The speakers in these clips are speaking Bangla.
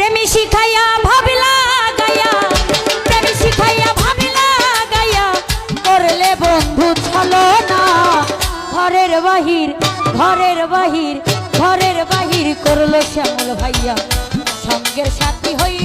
প্রেমী শিখাইয়া ভাবিলা গায়া প্রেমী শিখাইয়া ভাবিলা গায়া করলে বন্ধু ছলো না। ঘরের বাহির ঘরের বাহির ঘরের বাহির করল শ্যামল ভাইয়া। সঙ্গের সাথী হইল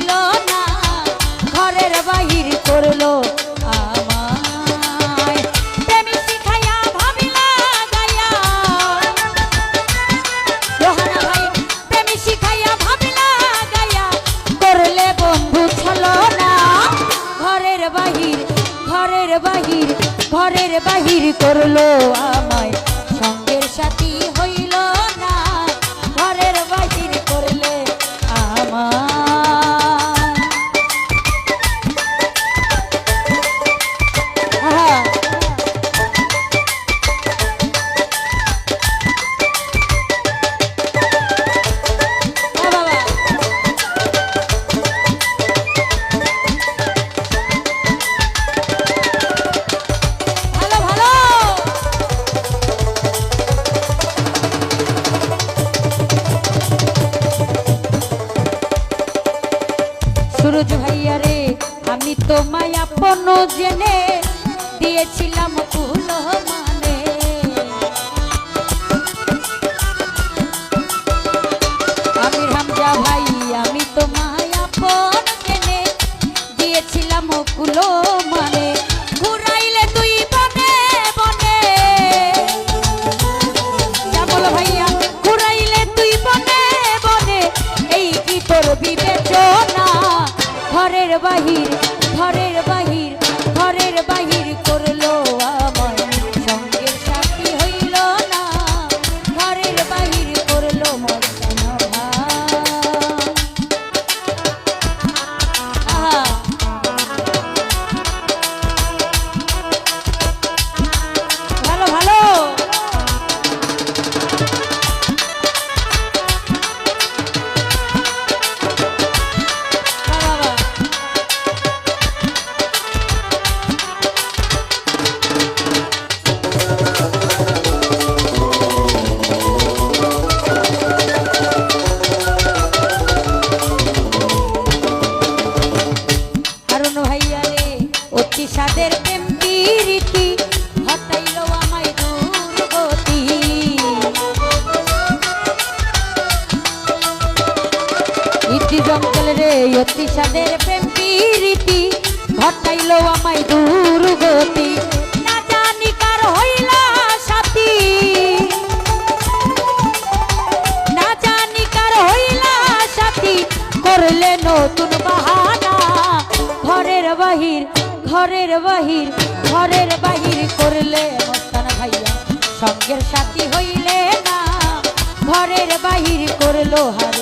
ঘরের বাহির করল আমায়। সুরজ ভাইয়া রে আমি তোমায় আপন জেনে দিয়েছিলাম ফুল। সাদের প্রেম রীতি হটাইল আমায় দুর্গতি। ইতি জঙ্গল রে, অতি সাদের প্রেম রীতি, ঘটাইল আমায় দুর্গতি। না জানি কার হইলা সাথী। না জানি কার হইলা সাথী। করলে নতুন বাহানা, ঘরের বাহির ঘরের বাহির ঘরের বাহির করলে মস্তান ভাইয়া। সঙ্গের সাথী হইলে না, ঘরের বাহির করল হারে